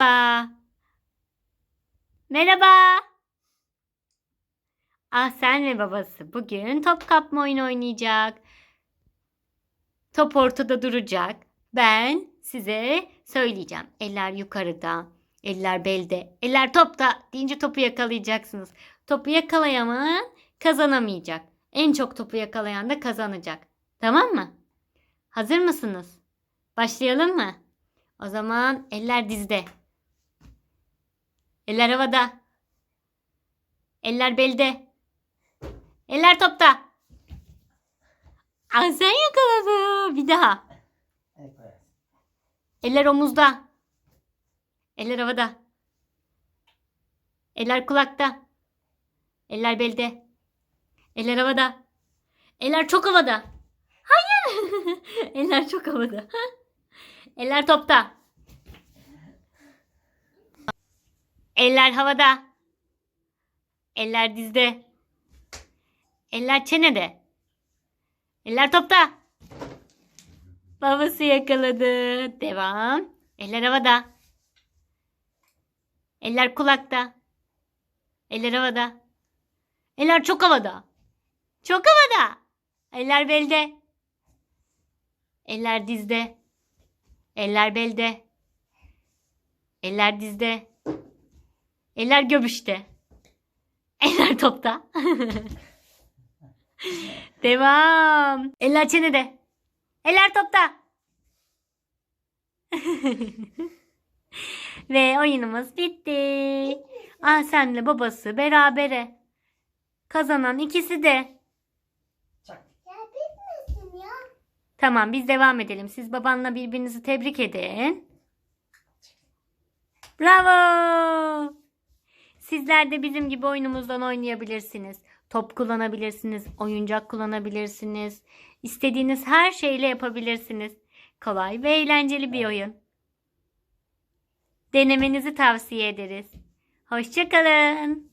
Merhaba. Merhaba. Ahsen ve babası bugün top kapma oyunu oynayacak. Top ortada duracak. Ben size söyleyeceğim. Eller yukarıda, eller belde, eller topta deyince topu yakalayacaksınız. Topu yakalayamayan kazanamayacak. En çok topu yakalayan da kazanacak. Tamam mı? Hazır mısınız? Başlayalım mı? O zaman eller dizde. Eller havada. Eller belde. Eller topta. Aa, sen yakaladın. Bir daha. Eller omuzda. Eller havada. Eller kulakta. Eller belde. Eller havada. Eller çok havada. Hayır. Eller çok havada. Eller topta. Eller havada. Eller dizde. Eller çenede. Eller topta. Babası yakaladı. Devam. Eller havada. Eller kulakta. Eller havada. Eller çok havada. Çok havada. Eller belde. Eller dizde. Eller belde. Eller dizde. Eller göbüşte. Eller topta. Devam. Eller çenede. Eller topta. Ve oyunumuz bitti. Ahsen'le babası berabere. Kazanan ikisi de. Çak. Ya bitmesin ya. Tamam biz devam edelim. Siz babanla birbirinizi tebrik edin. Bravo. Sizler de bizim gibi oyunumuzdan oynayabilirsiniz. Top kullanabilirsiniz, oyuncak kullanabilirsiniz. İstediğiniz her şeyle yapabilirsiniz. Kolay ve eğlenceli bir oyun. Denemenizi tavsiye ederiz. Hoşçakalın.